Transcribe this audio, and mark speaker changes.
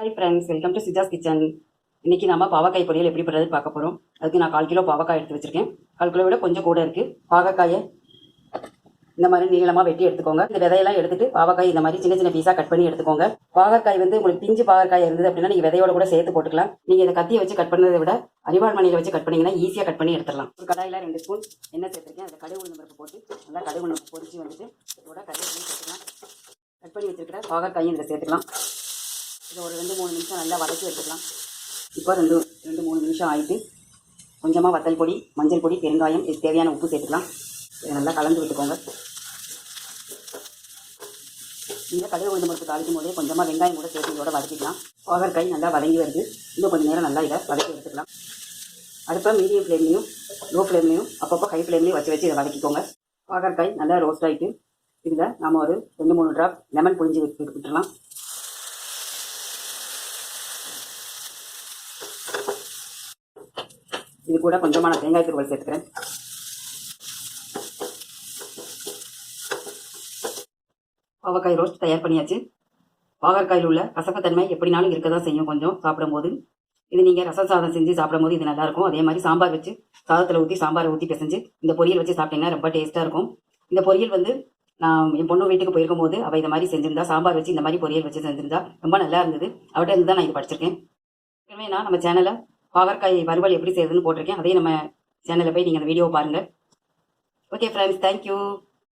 Speaker 1: Hi friends welcome to Sijas kitchen இன்னைக்கு நம்ம பாவக்காய் பொரியல் எப்படி பண்ணுறது பார்க்க போகிறோம் அதுக்கு நான் கால் கிலோ பாவக்காய் எடுத்து வச்சிருக்கேன். கால் கிலோ விட கொஞ்சம் கூட இருக்குது பாவக்காயை இந்த மாதிரி நீளமாக வெட்டி எடுத்துக்கோங்க. இந்த விதையெல்லாம் எடுத்துட்டு பாவக்காய் இந்த மாதிரி சின்ன சின்ன பீஸாக கட் பண்ணி எடுத்துக்கோங்க. பாவக்காய் வந்து உங்களுக்கு பிஞ்சு பாவக்காய் இருந்தது அப்படின்னா நீங்கள் விதையோட கூட சேர்த்து போட்டுக்கலாம். நீங்கள் இந்த கத்தியை வச்சு கட் பண்ணதை விட அரிவாள் மணியில் வச்சு கட் பண்ணிங்கன்னா ஈஸியாக கட் பண்ணி எடுத்துடலாம். ஒரு கடாயில் ரெண்டு ஸ்பூன் எண்ணெய் சேர்த்துருக்கேன். அந்த கடுகு உளுந்து போட்டு நல்லா கடுகு உளுந்து பொறிச்சு வந்துட்டு இதோட கடை சேர்த்துக்கலாம். கட் பண்ணி வச்சிருக்கிற பாவக்காயும் இதில் சேர்த்துக்கலாம். இதை ஒரு ரெண்டு மூணு நிமிஷம் நல்லா வதக்கி எடுத்துக்கலாம். இப்போ ரெண்டு ரெண்டு மூணு நிமிஷம் ஆகிட்டு கொஞ்சமாக வத்தல் பொடி மஞ்சள் பொடி பெருங்காயம் இது தேவையான உப்பு சேர்த்துக்கலாம். இதை நல்லா கலந்து விட்டுக்கோங்க. இந்த கடுகு உளுந்து பருப்பு தாளிக்கும் போதே கொஞ்சமாக வெங்காயம் கூட சேர்த்து இதோட வதக்கிக்கலாம். பாகற்காய் நல்லா வதங்கி வருது. இன்னும் கொஞ்சம் நேரம் நல்லா இதை வதக்கி எடுத்துக்கலாம். அடுப்பை மீடியம் ஃப்ளேம்லையும் லோ ஃப்ளேம்லையும் அப்பப்போ ஹை ஃப்ளேம்லையும் வச்சு வச்சு இதை வதக்கிக்கோங்க. பாகற்காய் நல்லா ரோஸ்ட் ஆகிட்டு இதில் நாம் ஒரு ரெண்டு மூணு ட்ராப் லெமன் புழிஞ்சு விட்டு இது கூட கொஞ்சமாக நான் தேங்காய் துருவல் சேர்த்துக்கிறேன். பாவக்காய் ரோஸ்ட் தயார் பண்ணியாச்சு. பாகற்காயில் உள்ள கசப்புத்தன்மை எப்படினாலும் இருக்க தான் செய்யும் கொஞ்சம் சாப்பிடும்போது. இது நீங்கள் ரசம் சாதம் செஞ்சு சாப்பிடும்போது இது நல்லாயிருக்கும் அதே மாதிரி சாம்பார் வச்சு சாதத்தில் ஊற்றி சாம்பாரை ஊற்றி பிசைஞ்சு இந்த பொரியல் வச்சு சாப்பிட்டீங்கன்னா ரொம்ப டேஸ்ட்டாக இருக்கும். இந்த பொரியல் வந்து நான் என் பொண்ணு வீட்டுக்கு போயிருக்கும் போது அவள் இதை மாதிரி செஞ்சிருந்தா சாம்பார் வச்சு இந்த மாதிரி பொரியல் வச்சு செஞ்சிருந்தா ரொம்ப நல்லா இருந்தது. அவட்ட இருந்து தான் நான் இது படிச்சிருக்கேன். ஏற்கனவே நான் நம்ம சேனலை பாகற்காய் வறுவல் எப்படி செய்யுதுன்னு போட்டிருக்கேன். அதையும் நம்ம சேனலில் போய் நீங்கள் அந்த வீடியோ பாருங்கள் ஓகே ஃப்ரெண்ட்ஸ் தேங்க்யூ